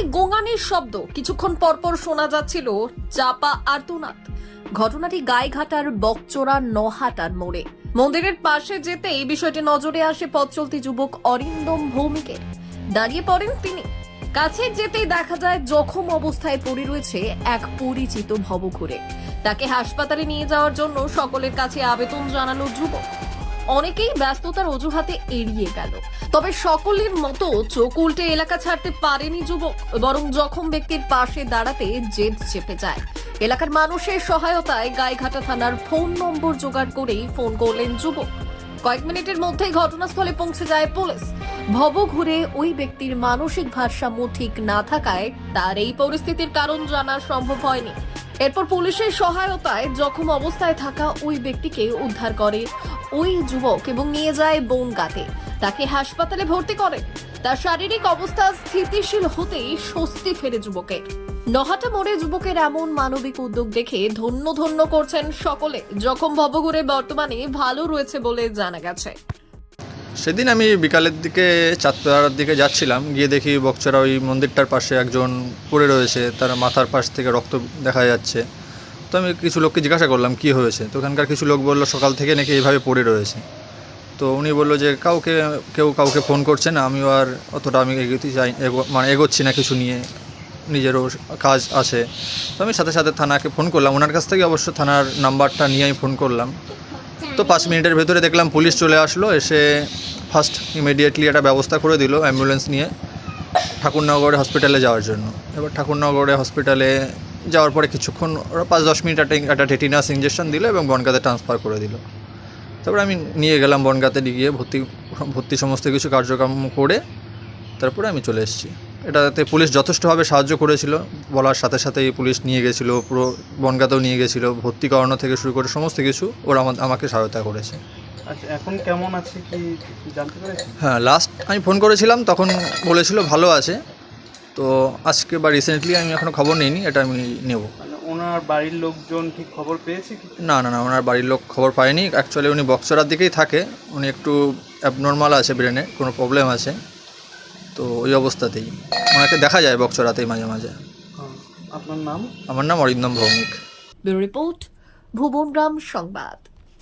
ঘটনায় গোঙানির শব্দ। কিছুক্ষণ পরপর শোনা যাচ্ছিল চাপা আর্তনাদ। ঘটনাটি গায়েঘাটার বকচোরা নহাটার মোড়ে। মন্দিরের পাশে যেতে এই বিষয়টি নজরে আসে পথ চলতি যুবক অরিন্দম ভৌমিকের। দাঁড়িয়ে পড়েন তিনি। কাছে যেতেই দেখা যায় জখম অবস্থায় পড়ে রয়েছে এক পরিচিত ভবঘুরে। তাকে হাসপাতালে নিয়ে যাওয়ার জন্য সকলের কাছে আবেদন জানালো যুবক। অনেকেই ব্যস্ততার অজুহাতে এড়িয়ে গেল। তবে সকলের মতো চোখ উল্টে এলাকা ছাড়তে পারেনি যুবক, বরং জখম ব্যক্তির পাশে দাঁড়াতে জেদ চেপে যায়। এলাকার মানুষের সহায়তায় গাইঘাটা থানার ফোন নম্বর জোগাড় করেই ফোন করলেন যুবক। কয়েক মিনিটের মধ্যেই ঘটনাস্থলে পৌঁছে যায় পুলিশ। ভব ঘুরে ওই ব্যক্তির মানসিক ভারসাম্য ঠিক না থাকায় তার এই পরিস্থিতির কারণ জানা সম্ভব হয়নি। এরপর পুলিশের সহায়তায় জখম অবস্থায় থাকা ওই ব্যক্তিকে উদ্ধার করে ওই যুবক এবং নিয়ে যায় বনগাতে। তাকে হাসপাতালে ভর্তি করে। তার শারীরিক অবস্থা স্থিতিশীল হতেই স্বস্তি ফেরে যুবকের নহাটা মোড়ে যুবকের এমন মানবিক উদ্যোগ দেখে ধন্য ধন্য করছেন সকলে। জখম ভবঘুরে বর্তমানে ভালো রয়েছে বলে জানা গেছে। সেদিন আমি বিকালের দিকে, চাঁদপাড়ার দিকে যাচ্ছিলাম। গিয়ে দেখি বকচরা ওই মন্দিরটার পাশে একজন পড়ে রয়েছে। তার মাথার পাশ থেকে রক্ত দেখা যাচ্ছে। তো আমি কিছু লোককে জিজ্ঞাসা করলাম, কি হয়েছে? তো ওখানকার কিছু লোক বলল, সকাল থেকে নাকি এইভাবে পড়ে রয়েছে। তো উনি বলল যে, কাউকে, কেউ কাউকে ফোন করছে না, আমিও আর অতটা আমি এগোতে চাই মানে এগোচ্ছি না কিছু নিয়ে, নিজেরও কাজ আছে। তো আমি সাথে সাথে থানাকে ফোন করলাম, ওনার কাছ থেকে অবশ্য থানার নাম্বারটা নিয়ে আমি ফোন করলাম। তো পাঁচ মিনিটের ভেতরে দেখলাম পুলিশ চলে আসলো, এসে ফার্স্ট ইমিডিয়েটলি একটা ব্যবস্থা করে দিল অ্যাম্বুলেন্স নিয়ে ঠাকুরনগরে হসপিটালে যাওয়ার জন্য। এবার ঠাকুরনগরে হসপিটালে যাওয়ার পরে কিছুক্ষণ ওরা পাঁচ দশ মিনিট একটা একটা টেটিনাস ইঞ্জেকশন দিল এবং বনগাতে ট্রান্সফার করে দিল। তারপরে আমি নিয়ে গেলাম বনগাতে গিয়ে ভর্তি ভর্তি সমস্ত কিছু কার্যক্রম করে তারপরে আমি চলে এসেছি। এটাতে পুলিশ যথেষ্টভাবে সাহায্য করেছিল। বলার সাথে সাথেই পুলিশ নিয়ে গেছিল পুরো বনগাতেও নিয়ে গেছিল ভর্তি করানো থেকে শুরু করে সমস্ত কিছু ওরা আমা- আমাকে সহায়তা করেছে। আচ্ছা এখন কেমন আছে কি জানতে হ্যাঁ লাস্ট আমি ফোন করেছিলাম তখন বলেছিল ভালো আছে। তো আজকে বা রিসেন্টলি আমি এখনও খবর নিইনি এটা আমি নেব। মানে ওনার বাড়ির লোকজন ঠিক খবর পেয়েছে কি? না না না ওনার বাড়ির লোক খবর পায়নি। অ্যাকচুয়ালি উনি বক্সরার দিকেই থাকে উনি একটু অ্যাবনর্মাল আছে ব্রেনে কোনো প্রবলেম আছে। তো ওই অবস্থাতেই ওনাকে দেখা যায় বক্সরাতেই মাঝে মাঝে। হ্যাঁ। আপনার নাম? আমার নাম অরিন্দম ভৌমিক। ব্যুরো রিপোর্ট ভুবনগ্রাম সংবাদ।